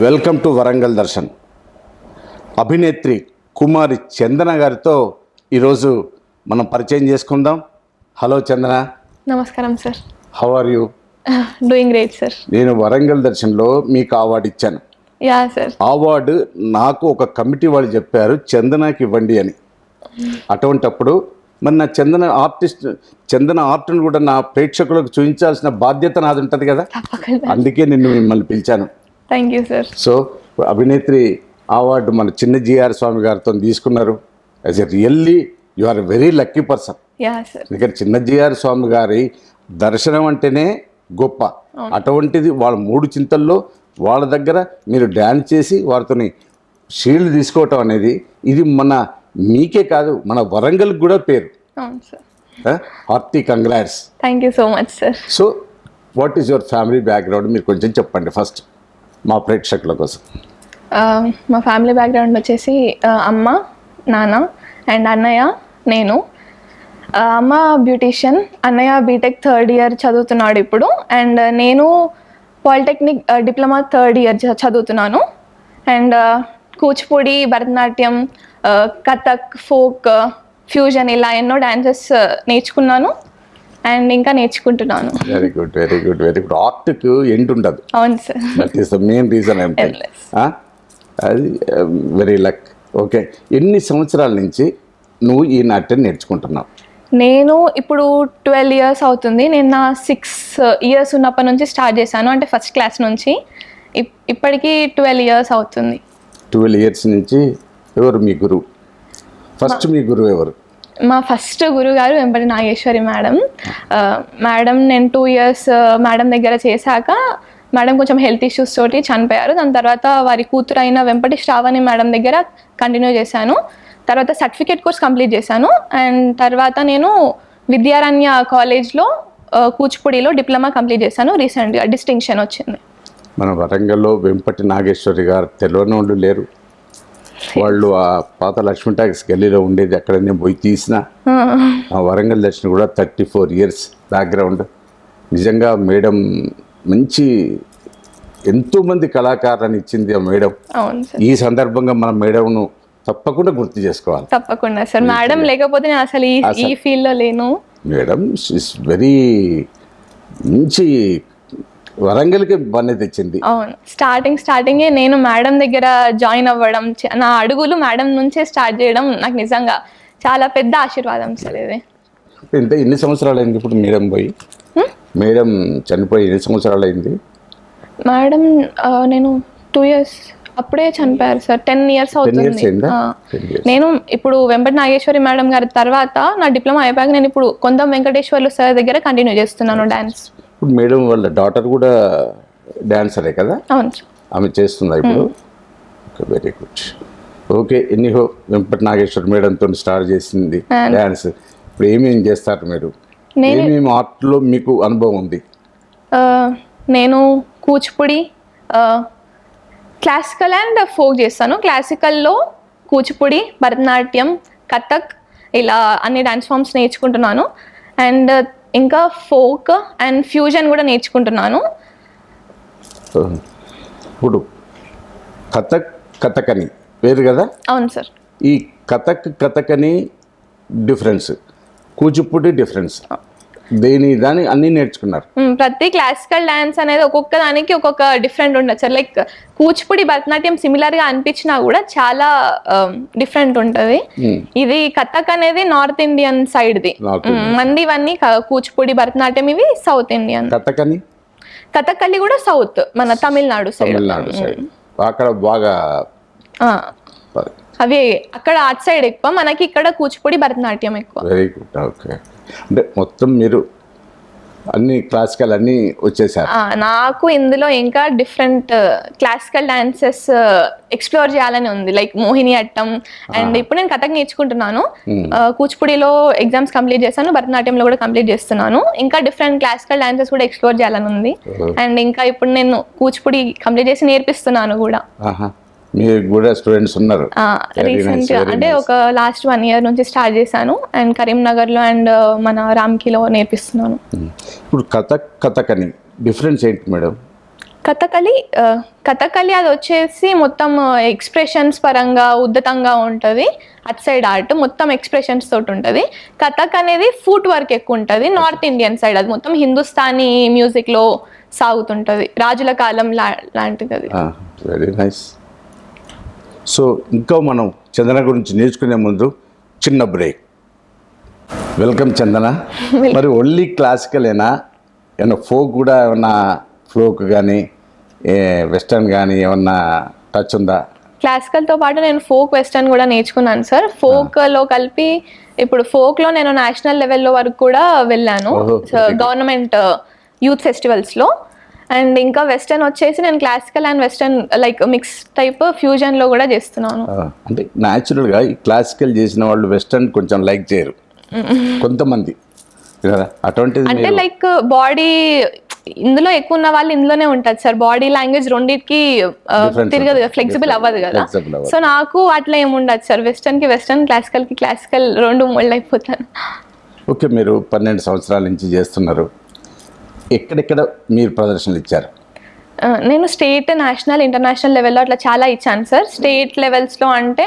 Welcome to Warangal Darshan. అభినేత్రి కుమారి చందన గారితో ఈరోజు మనం పరిచయం చేసుకుందాం. హలో చందన. నమస్కారం sir. How are you doing great sir నేను వరంగల్ దర్శన్లో మీకు అవార్డు ఇచ్చాను. Yeah sir. అవార్డు నాకు ఒక కమిటీ వాళ్ళు చెప్పారు చందనకి ఇవ్వండి అని. అటువంటప్పుడు మరి నా చందన ఆర్టిస్ట్ చందన ఆర్ట్ను కూడా నా ప్రేక్షకులకు చూపించాల్సిన బాధ్యత నాది ఉంటుంది కదా? అందుకే నిన్ను మిమ్మల్ని పిలిచాను. Thank you sir so Abhinetri award మన చిన్న జిఆర్ స్వామి గారితో తీసుకున్నారు. As a really you are very lucky person ఎందుకంటే చిన్న జిఆర్ స్వామి గారి దర్శనం అంటేనే గొప్ప. అటువంటిది వాళ్ళ మూడు చింతల్లో వాళ్ళ దగ్గర మీరు డ్యాన్స్ చేసి వారితోని షీల్డ్ తీసుకోవటం అనేది ఇది మన మీకే కాదు మన వరంగల్కి కూడా పేరు. Hearty congrats. Thank you so much sir so what is your family background మీరు కొంచెం చెప్పండి ఫస్ట్ మా ప్రేక్షకుల కోసం. మా ఫ్యామిలీ బ్యాక్గ్రౌండ్ వచ్చేసి అమ్మ నాన్న అండ్ అన్నయ్య నేను. అమ్మ బ్యూటీషియన్ అన్నయ్య బీటెక్ థర్డ్ ఇయర్ చదువుతున్నాడు ఇప్పుడు అండ్ నేను పాలిటెక్నిక్ డిప్లొమా థర్డ్ ఇయర్ చదువుతున్నాను. And Kuchipudi Bharatanatyam Kathak folk fusion ఇలా ఎన్నో డాన్సెస్ నేర్చుకున్నాను. అండ్ ఇంకా నేర్చుకుంటున్నాను. Very good very good very good ఆర్ట్కి end ఉండదు. అవును sir. That is the main reason అంటే. అది వెరీ లక్ ఓకే ఎన్ని సంవత్సరాల నుంచి నువ్వు ఈ నాట్యం నేర్చుకుంటున్నావు? నేను ఇప్పుడు ట్వెల్వ్ ఇయర్స్ అవుతుంది. నేను నా సిక్స్ ఇయర్స్ ఉన్నప్పటి నుంచి స్టార్ట్ చేశాను. అంటే ఫస్ట్ క్లాస్ నుంచి ఇప్- ఇప్పటికి ట్వెల్వ్ ఇయర్స్ అవుతుంది. ట్వెల్వ్ ఇయర్స్ నుంచి ఎవరు మీ గురువు? ఫస్ట్ మీ గురువు ఎవరు? మా ఫస్ట్ గురుగారు వెంపటి నాగేశ్వరి మేడం. మేడం నేను టూ ఇయర్స్ మేడం దగ్గర చేశాక మేడం కొంచెం హెల్త్ ఇష్యూస్ తోటి చనిపోయారు. దాని తర్వాత వారి కూతురు అయిన వెంపటి శ్రావణి మేడం దగ్గర కంటిన్యూ చేశాను. తర్వాత సర్టిఫికేట్ కోర్స్ కంప్లీట్ చేశాను. అండ్ తర్వాత నేను విద్యారణ్య కాలేజ్లో కూచిపూడిలో డిప్లొమా కంప్లీట్ చేశాను. రీసెంట్గా డిస్టింక్షన్ వచ్చింది. మన వరంగల్లో వెంపటి నాగేశ్వరి గారు తెలియని వాళ్ళు లేరు. వాళ్ళు ఆ పాత లక్ష్మీ టాక్స్ గల్లీలో ఉండేది అక్కడ నేను పోయి తీసిన. ఆ. వరంగల్ దర్శనం కూడా థర్టీ ఫోర్ ఇయర్స్ బ్యాక్గ్రౌండ్. నిజంగా మేడం మంచి ఎంతోమంది కళాకారులను ఇచ్చింది ఆ మేడం. ఈ సందర్భంగా మన మేడంను తప్పకుండా గుర్తు చేసుకోవాలి. తప్పకుండా సార్. మేడం లేకపోతే నేను అసలు ఈ ఈ ఫీల్డ్లో లేను. మేడం ఇస్ వెరీ మంచి వరంగల్కి బన్నీ తెచ్చింది. అవును. స్టార్టింగ్ స్టార్టింగే నేను మేడం దగ్గర జాయిన్ అవ్వడం నా అడుగులు మేడం నుంచే స్టార్ట్ చేయడం నాకు నిజంగా చాలా పెద్ద ఆశీర్వాదం సార్ ఇది. ఇంత ఎన్ని సంవత్సరాలు అయింది ఇప్పుడు మేడం పోయి? మేడం చనిపోయి ఎన్ని సంవత్సరాలు అయింది మేడం నేను టూ ఇయర్స్ అప్పుడే చనిపోయారు సార్. టెన్ ఇయర్స్ అవుతుంది. అయిందా? ఆ. 10 years. నేను ఇప్పుడు వెంకట నాగేశ్వరి మేడం గారి తర్వాత నా డిప్లొమా అయిపోయాక నేను ఇప్పుడు కొందం వెంకటేశ్వర్లు సార్ దగ్గర కంటిన్యూ చేస్తున్నాను డాన్స్. ఇప్పుడు మేడం వాళ్ళ డాటర్ కూడా డాన్సరే కదా? ఆమె చేస్తుందా ఇప్పుడు? Okay very good okay anyhow Vempati Nageswara మేడంతో స్టార్ట్ చేసింది డాన్స్ ఇప్పుడు ఏమేమి చేస్తారు మీరు? నేను- ఏమేమి ఆర్ట్లో మీకు అనుభవం ఉంది? నేను కూచిపూడి క్లాసికల్ అండ్ ఫోక్ చేస్తాను. క్లాసికల్లో కూచిపూడి భరతనాట్యం కథక్ ఇలా అన్ని డాన్స్ ఫామ్స్ నేర్చుకుంటున్నాను. అండ్ ఇంకా ఫోక్ అండ్ ఫ్యూజన్ కూడా నేర్చుకుంటున్నాను. ఇప్పుడు కథక్ కథకని వేరు కదా? అవును సార్. ఈ కథక్ కథకని డిఫరెన్స్ కూచిపూడి డిఫరెన్స్. దేని దాని అన్నీ నేర్చుకున్నారు. ప్రతి క్లాసికల్ డాన్స్ అనేది ఒక్కొక్క దానికి ఒక్కొక్క different sir like Kuchipudi Bharatanatyam సిమిలర్గా అనిపించినా కూడా చాలా డిఫరెంట్ ఉంటది. ఇది కథక్ అనేది నార్త్ ఇండియన్ సైడ్ ది. మంది ఇవన్నీ కూచిపూడి భరతనాట్యం ఇవి సౌత్ ఇండియన్ కథకని? కథకళి కూడా సౌత్ మన తమిళనాడు సైడ్ తమిళనాడు సైడ్ అక్కడ బాగా అవి అక్కడ అటు సైడ్ ఎక్కువ మనకి ఇక్కడ కూచిపూడి భరతనాట్యం ఎక్కువ. వెరీ గుడ్ ఓకే అంటే మొత్తం మీరు అన్ని క్లాసికల్ అన్నీ వచ్చేసారు. నాకు ఇందులో ఇంకా డిఫరెంట్ క్లాసికల్ డాన్సెస్ ఎక్స్ప్లోర్ చేయాలని ఉంది. లైక్ మోహిని అట్టం అండ్ ఇప్పుడు నేను కథక్ నేర్చుకుంటున్నాను. కూచిపూడిలో ఎగ్జామ్స్ కంప్లీట్ చేశాను భరతనాట్యంలో కూడా కంప్లీట్ చేస్తున్నాను. ఇంకా డిఫరెంట్ క్లాసికల్ డాన్సెస్ కూడా ఎక్స్ప్లోర్ చేయాలని ఉంది. అండ్ ఇంకా ఇప్పుడు నేను కూచిపూడి కంప్లీట్ చేసి నేర్పిస్తున్నాను కూడా. మీకు కూడా స్టూడెంట్స్ ఉన్నారు. రీసెంట్ అంటే. ఒక లాస్ట్ వన్ ఇయర్ నుంచి స్టార్ట్ చేశాను అండ్ కరీంనగర్లో అండ్ మన రామ్కీలో నేర్పిస్తున్నాను. ఇప్పుడు కథక్ కథకని డిఫరెన్స్ ఏంటి మేడం కథకళి కథకళి అది వచ్చేసి మొత్తం ఎక్స్ప్రెషన్స్ పరంగా ఉద్ధతంగా ఉంటుంది. అట్ సైడ్ ఆర్ట్ మొత్తం ఎక్స్ప్రెషన్స్ తోటి ఉంటుంది. కథక్ అనేది ఫుట్ వర్క్ ఎక్కువ ఉంటుంది. నార్త్ ఇండియన్ సైడ్ అది మొత్తం హిందుస్థానీ మ్యూజిక్లో సాగుతుంటుంది. రాజుల కాలం లా లాంటిది అది. వెరీ నైస్ సో ఇంకా మనం చందన గురించి నేర్చుకునే ముందు చిన్న బ్రేక్. వెల్కమ్ చందన. మరి ఓన్లీ క్లాసికలేనా ఏమన్నా ఫోక్ కూడా ఏమన్నా ఫ్లోక్ కానీ వెస్టర్న్ కానీ ఏమన్నా టచ్ ఉందా? క్లాసికల్తో పాటు నేను ఫోక్ వెస్టర్న్ కూడా నేర్చుకున్నాను సార్ ఫోక్లో కలిపి ఇప్పుడు ఫోక్లో నేను నేషనల్ లెవెల్లో వరకు కూడా వెళ్ళాను. గవర్నమెంట్ యూత్ ఫెస్టివల్స్లో అండ్ ఇంకా వెస్టర్న్ వచ్చేసి నేను classical and western like mix type ఫ్యూజన్లో కూడా చేస్తున్నాను. అంటే న్యాచురల్గా ఈ క్లాసికల్ చేసిన వాళ్ళు వెస్టర్న్ కొంచెం లైక్ చేయరు. కొంతమంది. కదా? అటువంటిది అంటే లైక్ బాడీ ఇందులో ఎక్కువ ఉన్న వాళ్ళు ఇందులోనే ఉంటుంది సార్. బాడీ లాంగ్వేజ్ రెండింటికి తిరగదు. ఫ్లెక్సిబుల్ అవ్వదు కదా. సో నాకు అట్లా ఏముండదు సార్. వెస్టర్న్కి వెస్టర్న్ క్లాసికల్కి క్లాసికల్ రెండు మళ్ళీ అయిపోతాను. ఓకే మీరు పన్నెండు సంవత్సరాల నుంచి చేస్తున్నారు. ఎక్కడెక్కడ మీరు ప్రదర్శనలు ఇచ్చారు నేను స్టేట్ నేషనల్ ఇంటర్నేషనల్ లెవెల్లో అట్లా చాలా ఇచ్చాను సార్. స్టేట్ లెవెల్స్లో అంటే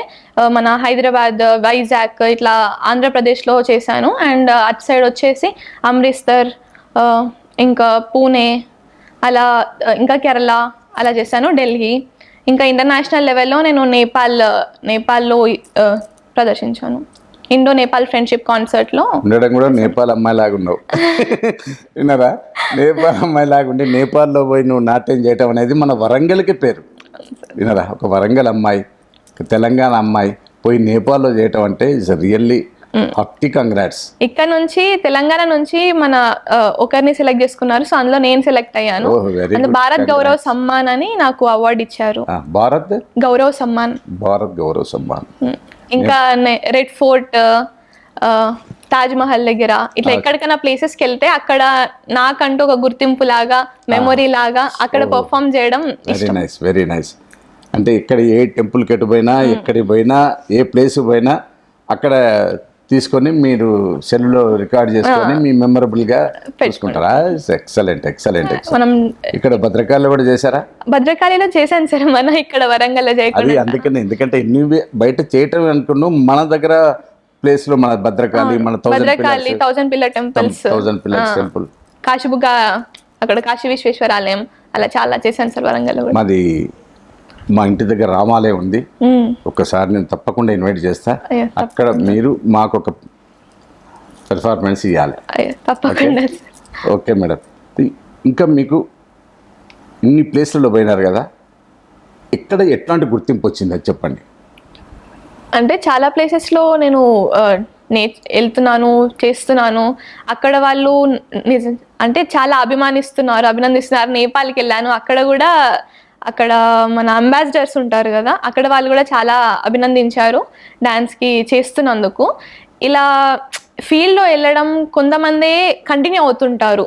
మన హైదరాబాద్ వైజాగ్ ఇట్లా ఆంధ్రప్రదేశ్లో చేశాను. అండ్ అటు సైడ్ వచ్చేసి అమృత్సర్ ఇంకా పూణే అలా ఇంకా కేరళ అలా చేశాను ఢిల్లీ. ఇంకా ఇంటర్నేషనల్ లెవెల్లో నేను నేపాల్ నేపాల్లో ప్రదర్శించాను. ఇండో నేపాల్ ఫ్రెండ్షిప్ కాన్సర్ట్లో ఉండడం కూడా నేపాల్ అమ్మాయి లాగా ఉన్నావు విన్నారా? నేపాల్ అమ్మాయి లాగా ఉండి నేపాల్లో పోయి నువ్వు నాట్యం చేయటం అనేది మన వరంగల్కి పేరు. విన్నారా? ఒక వరంగల్ అమ్మాయి ఒక తెలంగాణ అమ్మాయి పోయి నేపాల్లో చేయటం అంటే ఇస్ రియల్లీ కంగ్రాట్స్. ఇక్కడ నుంచి తెలంగాణ నుంచి మన ఒకరిని సెలెక్ట్ చేసుకున్నారు. సో అందులో నేను సెలెక్ట్ అయ్యాను. భారత్ గౌరవ్ సమ్మాన్ అని నాకు అవార్డు ఇచ్చారు. భారత్? గౌరవ్ సమ్మాన్. భారత్ గౌరవ సమ్మాన్. ఇంకా రెడ్ ఫోర్ట్ తాజ్ మహల్ దగ్గర. ఇట్లా ఎక్కడికైనా ప్లేసెస్కి వెళ్తే అక్కడ నాకంటూ ఒక గుర్తింపు లాగా మెమొరీ లాగా అక్కడ పర్ఫామ్ చేయడం వెరీ నైస్ వెరీ నైస్ అంటే ఇక్కడ ఏ టెంపుల్కి ఎటు పోయినా ఎక్కడికి పోయినా ఏ ప్లేస్ పోయినా అక్కడ తీసుకొని మీరు సెల్లో రికార్డ్ చేసుకొని మీ మెమరబుల్గా చూసుకుంటారా? ఎక్సలెంట్ ఎక్సలెంట్ ఎక్సలెంట్ మనం ఇక్కడ భద్రకాల్లో కూడా చేశారా? భద్రకాళిలో చేశాను సార్ మన ఇక్కడ చేయకుండా. అది అందుకని ఎందుకంటే ఎన్ని వే- బయట చేయటం అనుకున్నాం మన దగ్గర ప్లేస్లో మన భద్రకాళి మన thousand Bhadrakali thousand pillar temples thousand pillars temple Kashibugga అక్కడ కాశీ విశ్వేశ్వర ఆలయం అలా చాలా చేశాను సార్ వరంగల్లో కూడా. మాది మా ఇంటి దగ్గర రామాలయం ఉంది. ఉమ్. ఒక్కసారి నేను తప్పకుండా ఇన్వైట్ చేస్తా. అక్కడ మీరు మాకు ఒక పెర్ఫార్మెన్స్ ఇవ్వాలి ఓకే? మేడం. ఇంకా మీకు ఇన్ని ప్లేస్లలో పోయినారు కదా ఎక్కడ ఎట్లాంటి గుర్తింపు వచ్చింది అది చెప్పండి. అంటే చాలా ప్లేసెస్లో నేను నే వెళ్తున్నాను చేస్తున్నాను. అక్కడ వాళ్ళు అంటే చాలా అభిమానిస్తున్నారు అభినందిస్తున్నారు. నేపాల్కి వెళ్ళాను. అక్కడ కూడా అక్కడ మన అంబాసిడర్స్ ఉంటారు కదా అక్కడ వాళ్ళు కూడా చాలా అభినందించారు డ్యాన్స్కి చేస్తున్నందుకు. ఇలా ఫీల్డ్లో వెళ్ళడం కొంతమంది కంటిన్యూ అవుతుంటారు.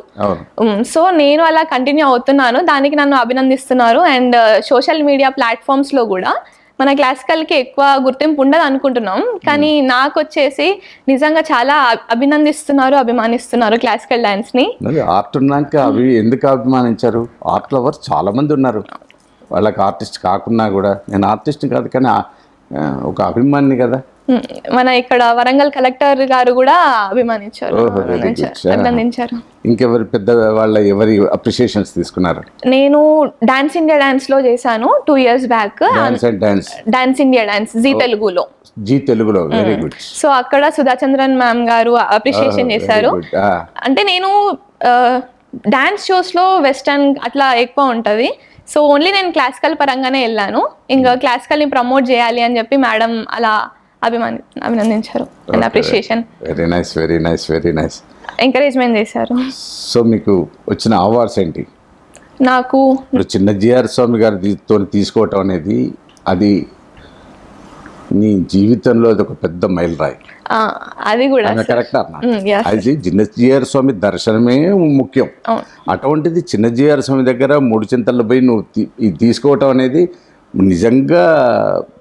సో నేను అలా కంటిన్యూ అవుతున్నాను. దానికి నన్ను అభినందిస్తున్నారు అండ్ సోషల్ మీడియా ప్లాట్ఫామ్స్లో కూడా మన క్లాసికల్కి ఎక్కువ గుర్తింపు ఉండదు అనుకుంటున్నాం. కానీ నాకు వచ్చేసి నిజంగా చాలా అభినందిస్తున్నారు అభిమానిస్తున్నారు క్లాసికల్ డాన్స్ని ఆర్ట్ ఉన్నాక అవి ఎందుకు అభిమానించారు? ఆర్ట్ లవర్స్ చాలా మంది ఉన్నారు. వాళ్ళకి ఆర్టిస్ట్ కాకున్నా కూడా నేను ఆర్టిస్ట్ కాదు కానీ ఒక అభిమాని కదా. మన ఇక్కడ వరంగల్ కలెక్టర్ గారు కూడా అభిమానించారు. అభినందించారు. ఇంకెవరి పెద్ద వాళ్ళ ఎవరి అప్రిషియేషన్స్ తీసుకున్నారు? నేను డాన్స్ ఇండియా డాన్స్లో చేశాను two years back dance and dance dance India dance Zee తెలుగులో. జీ తెలుగులో వెరీ గుడ్ సో అక్కడ సుధాచంద్రన్ మ్యామ్ గారు అప్రిషియేషన్ చేశారు. అంటే నేను డాన్స్ షోస్లో వెస్టర్న్ అట్లా ఎక్కువ ఉంటుంది. సో ఓన్లీ నేను క్లాసికల్ పరంగానే వెళ్ళాను. ఇంకా క్లాసికల్ని ప్రమోట్ చేయాలి అని చెప్పి మేడం అలా అభిమాని అభినందించారు. And appreciation very nice very nice very nice encouragement చేశారు. సో మీకు వచ్చిన అవార్డ్స్ ఏంటి? నాకు చిన్న జిఆర్ స్వామి గారితో తీసుకోవటం అనేది అది నీ జీవితంలో అది ఒక పెద్ద మైలురాయి. ఆ, అది కూడా కరెక్ట్ అన్న. అది చిన్న జిఆర్ స్వామి దర్శనమే ముఖ్యం. అటువంటిది చిన్న జిఆర్ స్వామి దగ్గర మూడు చింతల్లో పోయి నువ్వు తీసుకోవటం అనేది నిజంగా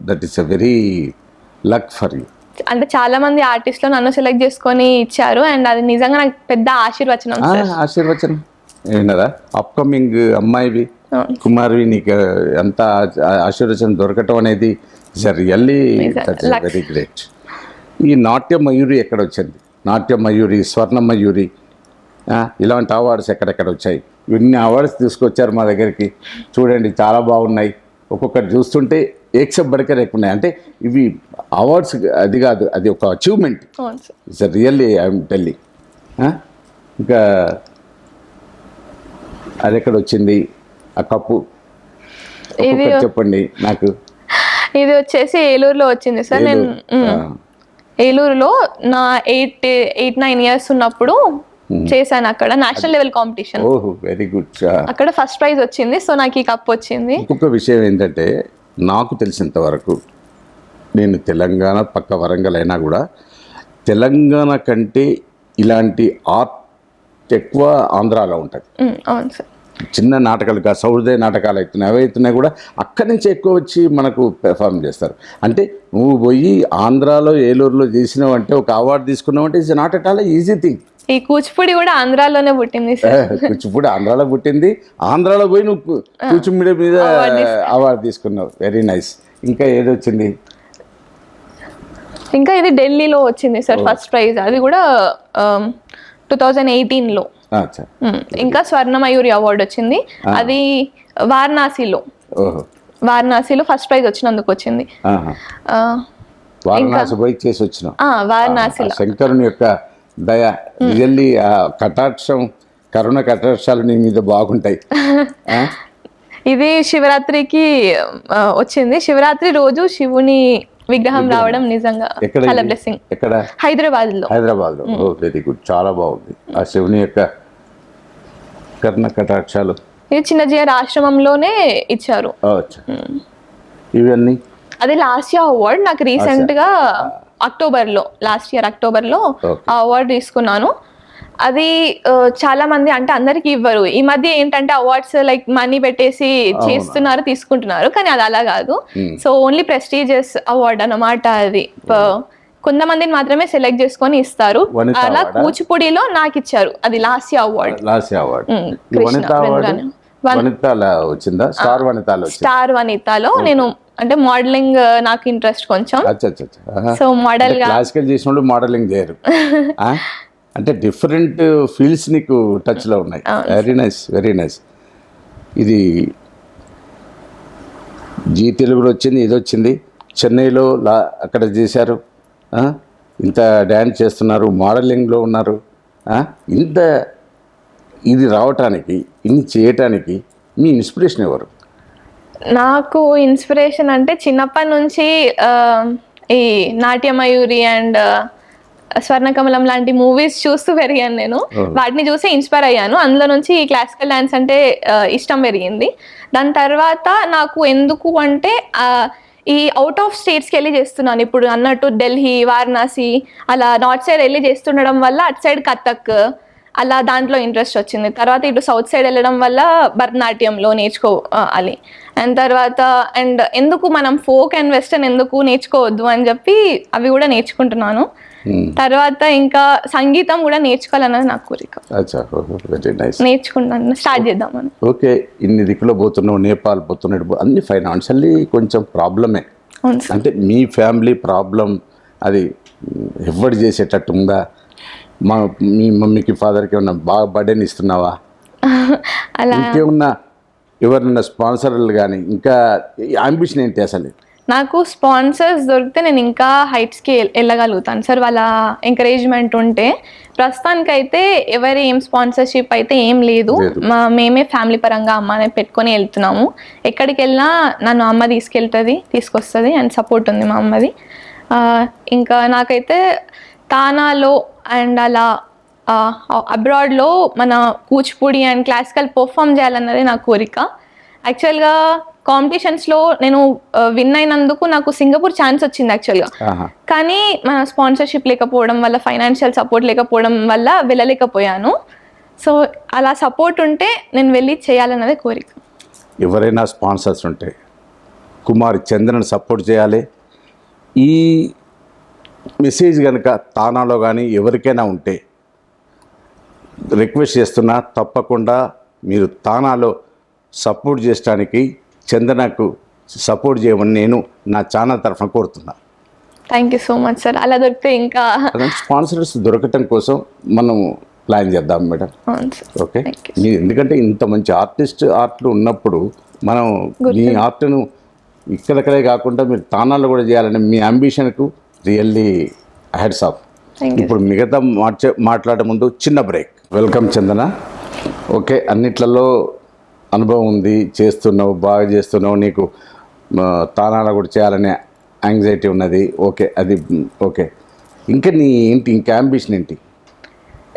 that is a very luck for you అంటే చాలా మంది ఆర్టిస్టులు నన్ను సెలెక్ట్ చేసుకొని ఇచ్చారు అండ్ అది నిజంగా నాకు పెద్ద ఆశీర్వచనం ఆశీర్వచనం. ఏమన్నారా అప్కమింగ్ అమ్మాయివి అవును. కుమారి నీకు ఎంత ఆశీర్వచనం దొరకటం అనేది ఇస్ రియల్లీ. వెరీ గ్రేట్ ఈ నాట్య మయూరి ఎక్కడ వచ్చింది? నాట్య మయూరి స్వర్ణ మయూరి ఇలాంటి అవార్డ్స్ ఎక్కడెక్కడ వచ్చాయి? ఇన్ని అవార్డ్స్ తీసుకొచ్చారు మా దగ్గరికి. చూడండి చాలా బాగున్నాయి. ఒక్కొక్కటి చూస్తుంటే ఏక్సెప్ బడికర్ ఎక్కువ ఉన్నాయి అంటే ఇవి అవార్డ్స్ అది కాదు అది ఒక achievement sir it's really I'm telling ఇంకా అది ఎక్కడ వచ్చింది? ఆ కప్పు. చెప్పండి నాకు. ఇది వచ్చేసి ఏలూరులో వచ్చింది సార్. నేను ఏలూరులో నా ఎయిట్ ఎయిట్ నైన్ ఇయర్స్ ఉన్నప్పుడు చేశాను అక్కడ national level competition. Oh very good అక్కడ ఫస్ట్ ప్రైజ్ వచ్చింది సో నాకు ఈ కప్ వచ్చింది. ఇంకొక విషయం ఏంటంటే నాకు తెలిసినంత వరకు నేను తెలంగాణ పక్క వరంగల్ అయినా కూడా తెలంగాణ కంటే ఇలాంటి ఆర్ట్ ఎక్కువ ఆంధ్రాలో ఉంటుంది. అవును సార్. చిన్న నాటకాలు కాదు సౌదయ నాటకాలు అవుతున్నాయి అవి అవుతున్నాయి కూడా అక్కడి నుంచి ఎక్కువ వచ్చి మనకు పెర్ఫామ్ చేస్తారు. అంటే నువ్వు పోయి ఆంధ్రాలో ఏలూరులో చేసినావు అంటే ఒక అవార్డు తీసుకున్నావు అంటే it's not at all easy thing ఈ కూచిపూడి కూడా ఆంధ్రాలోనే పుట్టింది సార్. కూచిపూడి ఆంధ్రాలో పుట్టింది. ఆంధ్రాలో పోయి నువ్వు కూచిపూడి మీద అవార్డు తీసుకున్నావు. వెరీ నైస్ ఇంకా ఏది వచ్చింది? ఇంకా ఇది ఢిల్లీలో వచ్చింది సార్ ఫస్ట్ ప్రైజ్ అది కూడా టూ థౌజండ్ ఎయిటీన్లో ఇంకా స్వర్ణమయూరి అవార్డు వచ్చింది. అది వారణాసిలో. వారణాసిలో ఫస్ట్ ప్రైజ్ వచ్చినందుకు వచ్చింది. వారణాసి పోయి చేసి వచ్చినాం. ఆ, వారణాసిలో. శంకరుని యొక్క దయ. రియల్లీ ఆ కటాక్షం కరుణ కటాక్షాలు నీ మీద బాగుంటాయి? ఇది శివరాత్రికి వచ్చింది. శివరాత్రి రోజు శివుని విగ్రహం రావడం నిజంగా చాలా? బ్లెస్సింగ్ ఎక్కడ? హైదరాబాద్లో హైదరాబాద్లో ఓ వెరీ గుడ్. చాలా బాగుంది. ఆ శివుని యొక్క కర్ణ కటాక్షాలు. ఇది చిన్నజీయర్ ఆశ్రమంలోనే ఇచ్చారు. ఇవన్నీ? అది లాస్ట్ ఇయర్ అవార్డ్ నాకు రీసెంట్గా అక్టోబర్లో లాస్ట్ ఇయర్ అక్టోబర్లో. ఆ అవార్డ్ తీసుకున్నాను. అది చాలా మంది అంటే అందరికి ఇవ్వరు. ఈ మధ్య ఏంటంటే అవార్డ్స్ లైక్ మనీ పెట్టేసి చేస్తున్నారు తీసుకుంటున్నారు. కానీ అది అలా కాదు. సో ఓన్లీ ప్రెస్టీజియస్ అవార్డ్ అన్నమాట అది. ప- కొంతమందిని మాత్రమే సెలెక్ట్ చేసుకొని ఇస్తారు. అలా? కూచిపూడిలో నాకు ఇచ్చారు. అది లాస్ట్ ఇయర్ అవార్డ్ వచ్చిందా? స్టార్ వనితాలో స్టార్ వనితాలో. నేను అంటే మోడలింగ్ నాకు ఇంట్రెస్ట్ కొంచెం. సో మోడల్గా క్లాసికల్ చేసిన వాళ్ళు మోడలింగ్ చేయరు? అంటే డిఫరెంట్ ఫీల్డ్స్ నీకు టచ్లో ఉన్నాయి. వెరీ నైస్ వెరీ నైస్ ఇది జీ తెలుగులో వచ్చింది ఇది వచ్చింది. చెన్నైలో లా అక్కడ చేశారు? ఇంత డ్యాన్స్ చేస్తున్నారు మోడలింగ్లో ఉన్నారు? ఇంత ఇది రావటానికి ఇన్ని చేయటానికి మీ ఇన్స్పిరేషన్ ఎవరు? నాకు ఇన్స్పిరేషన్ అంటే చిన్నప్పటి నుంచి ఈ నాట్యమయూరి అండ్ స్వర్ణకమలం లాంటి మూవీస్ చూస్తూ పెరిగాను నేను. వాటిని చూసి ఇన్స్పైర్ అయ్యాను. అందులో నుంచి ఈ క్లాసికల్ డాన్స్ అంటే ఇష్టం పెరిగింది. దాని తర్వాత నాకు ఎందుకు అంటే ఈ అవుట్ ఆఫ్ స్టేట్స్కి వెళ్ళి చేస్తున్నాను. ఇప్పుడు అన్నట్టు ఢిల్లీ వారణాసి అలా నార్త్ సైడ్ వెళ్ళి చేస్తుండడం వల్ల అటు సైడ్ కథక్ అలా దాంట్లో ఇంట్రెస్ట్ వచ్చింది. తర్వాత ఇటు సౌత్ సైడ్ వెళ్ళడం వల్ల భరతనాట్యంలో నేర్చుకోవాలి. అండ్ తర్వాత అండ్ ఎందుకు మనం ఫోక్ అండ్ వెస్టర్న్ ఎందుకు నేర్చుకోవద్దు అని చెప్పి అవి కూడా నేర్చుకుంటున్నాను. తర్వాత ఇంకా సంగీతం కూడా నేర్చుకోవాలన్నది నా కోరిక. అచ్చా వెరీ నైస్ నేర్చుకుంటాను స్టార్ట్ చేద్దామని. ఓకే ఇన్ని దిక్కులో పోతున్నావు నేపాల్ పోతున్నాడు అన్ని ఫైనాన్షియల్లీ కొంచెం ప్రాబ్లమే అంటే మీ ఫ్యామిలీ ప్రాబ్లం అది ఎవ్వడు చేసేటట్టు ఉందా? మా మీ మమ్మీకి ఫాదర్కి ఏమన్నా బాగా బర్డెన్ ఇస్తున్నావా? అలా ఇంకేమన్నా ఎవరినైనా స్పాన్సర్లు కానీ ఇంకా అంబిషన్ ఏంటి అసలు? నాకు స్పాన్సర్స్ దొరికితే నేను ఇంకా హైట్స్కి వెళ్ళగలుగుతాను. సార్ వాళ్ళ ఎంకరేజ్మెంట్ ఉంటే ప్రస్తుతానికైతే ఎవరి ఏం స్పాన్సర్షిప్ అయితే ఏం లేదు. మేమే ఫ్యామిలీ పరంగా అమ్మని పెట్టుకొని వెళ్తున్నాము. ఎక్కడికి వెళ్ళినా నన్ను అమ్మ తీసుకెళ్తుంది తీసుకొస్తుంది అండ్ సపోర్ట్ ఉంది మా అమ్మది. ఇంకా నాకైతే తానాలో అండ్ అలా అబ్రాడ్లో మన కూచిపూడి అండ్ క్లాసికల్ పర్ఫామ్ చేయాలన్నదే నా కోరిక. యాక్చువల్గా కాంపిటీషన్స్లో నేను విన్ అయినందుకు నాకు సింగపూర్ ఛాన్స్ వచ్చింది యాక్చువల్గా కానీ మన స్పాన్సర్షిప్ లేకపోవడం వల్ల ఫైనాన్షియల్ సపోర్ట్ లేకపోవడం వల్ల వెళ్ళలేకపోయాను. సో అలా సపోర్ట్ ఉంటే నేను వెళ్ళి చేయాలన్నదే కోరిక. ఎవరైనా స్పాన్సర్స్ ఉంటే కుమార్ చంద్రన్ సపోర్ట్ చేయాలి. ఈ మెసేజ్ కనుక తానాలో కానీ ఎవరికైనా ఉంటే రిక్వెస్ట్ చేస్తున్నా తప్పకుండా మీరు తానాలో సపోర్ట్ చేయడానికి చందనకు సపోర్ట్ చేయమని నేను నా ఛానల్ తరఫున కోరుతున్నా. Thank you so much sir అలా దొరికితే ఇంకా స్పాన్సర్స్ దొరకటం కోసం మనం ప్లాన్ చేద్దాం మేడం. ఓకే? Thank you. మీ ఎందుకంటే ఇంత మంచి ఆర్టిస్ట్ ఆర్ట్లు ఉన్నప్పుడు మనం మీ ఆర్ట్ను ఇక్కడక్కడే కాకుండా మీరు తానాలు కూడా చేయాలని మీ అంబిషన్కు రియల్లీ హెడ్స్ ఆఫ్. ఇప్పుడు మిగతా మాట్లాడే ముందు చిన్న బ్రేక్. వెల్కమ్ చందన. ఓకే అన్నిట్లలో అనుభవం ఉంది చేస్తున్నావు బాగా చేస్తున్నావు నీకు తానాలు కూడా చేయాలనే యాంగ్జైటీ ఉన్నది. ఓకే అది ఓకే. ఇంకా నీ ఏంటి ఇంకా అంబిషన్ ఏంటి?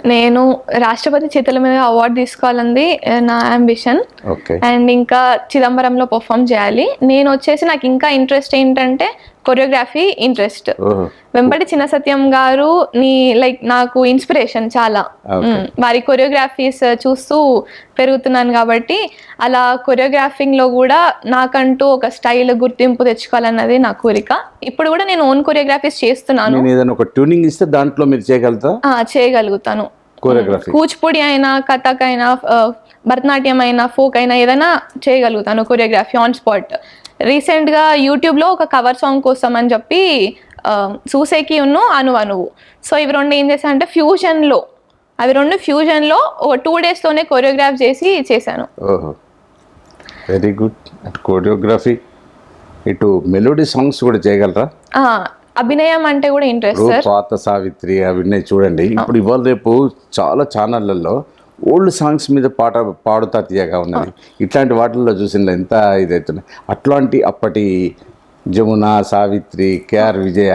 నేను రాష్ట్రపతి చేతుల మీద అవార్డు తీసుకోవాలంది నా అంబిషన్ ఓకే. అండ్ ఇంకా చిదంబరంలో పర్ఫామ్ చేయాలి. నేను వచ్చేసి నాకు ఇంకా ఇంట్రెస్ట్ ఏంటంటే కొరియోగ్రఫీ ఇంట్రెస్ట్. వెంపటి చిన్న సత్యం గారు నీ లైక్ నాకు ఇన్స్పిరేషన్ చాలా. వారి కొరియోగ్రఫీస్ చూస్తూ పెరుగుతున్నాను కాబట్టి అలా కొరియోగ్రాఫింగ్లో కూడా నాకంటూ ఒక స్టైల్ గుర్తింపు తెచ్చుకోవాలన్నది నా కోరిక. ఇప్పుడు కూడా నేను ఓన్ కొరియోగ్రఫీస్ చేస్తున్నాను. నేను ఏదైనా ఒక ట్యూనింగ్ ఇస్తే దాంట్లో మీరు చేయగలుగుతా చేయగలుగుతాను. కూచిపూడి అయినా కథక్ అయినా భరతనాట్యం అయినా ఫోక్ అయినా ఏదైనా చేయగలుగుతాను కొరియోగ్రఫీ ఆన్ స్పాట్. రీసెంట్గా యూట్యూబ్లో ఒక కవర్ సాంగ్ కోసం అని చెప్పి ఆ, సూసేకి ఉన్ను అను అనువు. సో ఇవి రెండు ఏం చేశాను అంటే ఫ్యూజన్లో అవి రెండు ఫ్యూజన్లో ఒక టూ డేస్లోనే కొరియోగ్రాఫ్ చేసి చేశాను. ఓహో. వెరీ గుడ్ కోరియోగ్రఫీ ఇటు మెలోడీ సాంగ్స్ కూడా చేయగలరా? అభినయం అంటే కూడా ఇంట్రెస్ట్ పాత సావిత్రి అవన్నీ చూడండి. ఇప్పుడు ఇవాళ రేపు చాలా ఛానళ్ళల్లో ఓల్డ్ సాంగ్స్ మీద పాట పాడుతా తీయగా ఉన్నది ఇట్లాంటి వాటిల్లో చూసిన ఎంత ఇదవుతున్నాయి అట్లాంటి అప్పటి జమున సావిత్రి కేఆర్ విజయ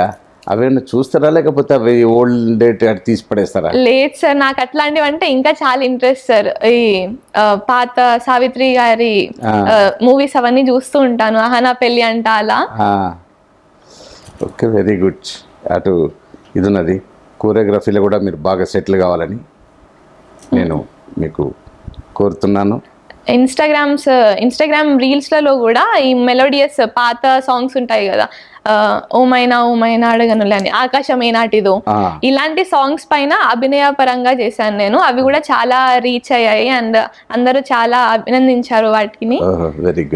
అవేనా చూస్తారా? లేకపోతే అవి ఓల్డ్ డేట్ తీసి పడేస్తారా? లేదు సార్ నాకు అట్లాంటివి అంటే ఇంకా చాలా ఇంట్రెస్ట్ సార్. ఈ పాత సావిత్రి గారి మూవీస్ అవన్నీ చూస్తూ ఉంటాను. అహనా పెళ్ళి అంట అలా. Okay very good. అటు ఇది ఉన్నది కోరియోగ్రఫీలో కూడా మీరు బాగా సెటిల్ కావాలని నేను మీకు కోరుతున్నాను. ఇన్స్టాగ్రామ్స్ ఇన్స్టాగ్రామ్ రీల్స్లలో కూడా ఈ మెలోడియస్ పాత సాంగ్స్ ఉంటాయి కదా ఓమైనా ఓమైనా అడగనులే అని. ఆకాశం ఏనాటిదో. ఇలాంటి సాంగ్స్ పైన అభినయ పరంగా చేశాను నేను. అవి కూడా చాలా రీచ్ అయ్యాయి అండ్ అందరూ చాలా అభినందించారు వాటిని.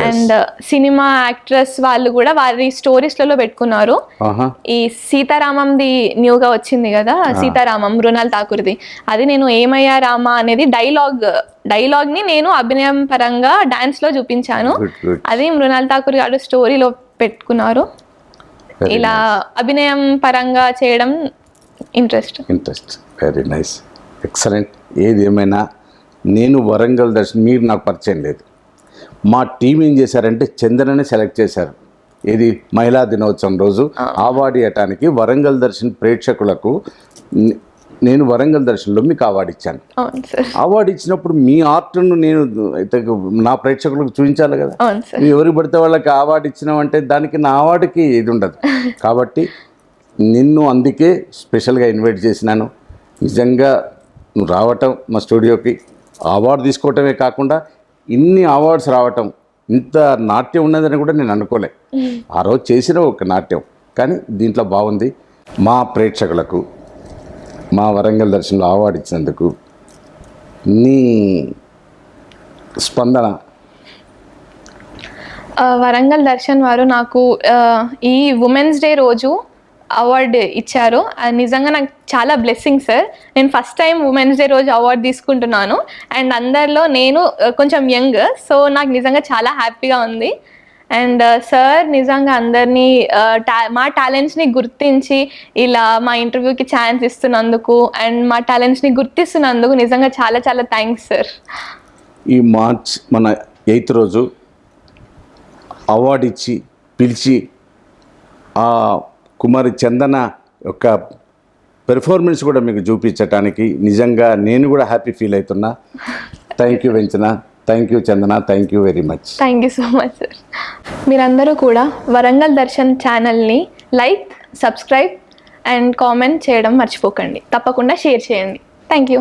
అండ్ సినిమా యాక్ట్రెస్ వాళ్ళు కూడా వారి స్టోరీస్లలో పెట్టుకున్నారు. ఆహా. ఈ సీతారామంది న్యూగా వచ్చింది కదా సీతారామం మృణాల్ ఠాకూర్ది. అది నేను ఏమయ్యా రామా అనేది డైలాగ్ డైలాగ్ని నేను అభినయం పరంగా డాన్స్లో చూపించాను. అది మృణాల్ ఠాకూర్ గారు స్టోరీలో పెట్టుకున్నారు. ఇలా అభినయం పరంగా చేయడం interest interest very nice excellent ఏది ఏమైనా నేను వరంగల్ దర్శన్ మీరు నాకు పరిచయం లేదు. మా టీం ఏం చేశారంటే చందనని సెలెక్ట్ చేశారు. ఇది మహిళా దినోత్సవం రోజు అవార్డు ఇవ్వటానికి వరంగల్ దర్శన్ ప్రేక్షకులకు నేను వరంగల్ దర్శన్లో మీకు అవార్డు ఇచ్చాను. అవార్డు ఇచ్చినప్పుడు మీ ఆర్ట్ను నేను అయితే నా ప్రేక్షకులకు చూపించాలి కదా. ఎవరికి పడితే వాళ్ళకి అవార్డు ఇచ్చినావంటే దానికి నా అవార్డుకి ఇది ఉండదు. కాబట్టి నిన్ను అందుకే స్పెషల్గా ఇన్వైట్ చేసినాను. నిజంగా నువ్వు రావటం మా స్టూడియోకి అవార్డు తీసుకోవటమే కాకుండా ఇన్ని అవార్డ్స్ రావటం ఇంత నాట్యం ఉన్నదని కూడా నేను అనుకోలే. ఆ రోజు చేసిన ఒక నాట్యం. కానీ దీంట్లో బాగుంది. మా ప్రేక్షకులకు మా వరంగల్ దర్శనంలో అవార్డు ఇచ్చినందుకు నీ స్పందన? వరంగల్ దర్శన్ వారు నాకు ఈ ఉమెన్స్ డే రోజు అవార్డు ఇచ్చారు. అది నిజంగా నాకు చాలా బ్లెస్సింగ్ సార్ నేను ఫస్ట్ టైం ఉమెన్స్ డే రోజు అవార్డు తీసుకుంటున్నాను. అండ్ అందరిలో నేను కొంచెం యంగ్ సో నాకు నిజంగా చాలా హ్యాపీగా ఉంది. అండ్ uh, సార్ నిజంగా అందరినీ uh, మా టాలెంట్స్ని గుర్తించి ఇలా మా ఇంటర్వ్యూకి ఛాన్స్ ఇస్తున్నందుకు అండ్ మా టాలెంట్స్ని గుర్తిస్తున్నందుకు నిజంగా చాలా చాలా థ్యాంక్స్ సార్. ఈ మార్చ్ మన ఎయిత్ రోజు అవార్డు ఇచ్చి పిలిచి ఆ కుమారి చందన యొక్క పెర్ఫార్మెన్స్ కూడా మీకు చూపించటానికి నిజంగా నేను కూడా హ్యాపీ ఫీల్ అవుతున్నా. Thank you వెంచనా. Thank you Chandana thank you very much. Thank you so much sir మీరందరూ కూడా వరంగల్ దర్శన్ ఛానల్ని లైక్ సబ్స్క్రైబ్ అండ్ కామెంట్ చేయడం మర్చిపోకండి. తప్పకుండా షేర్ చేయండి. Thank you.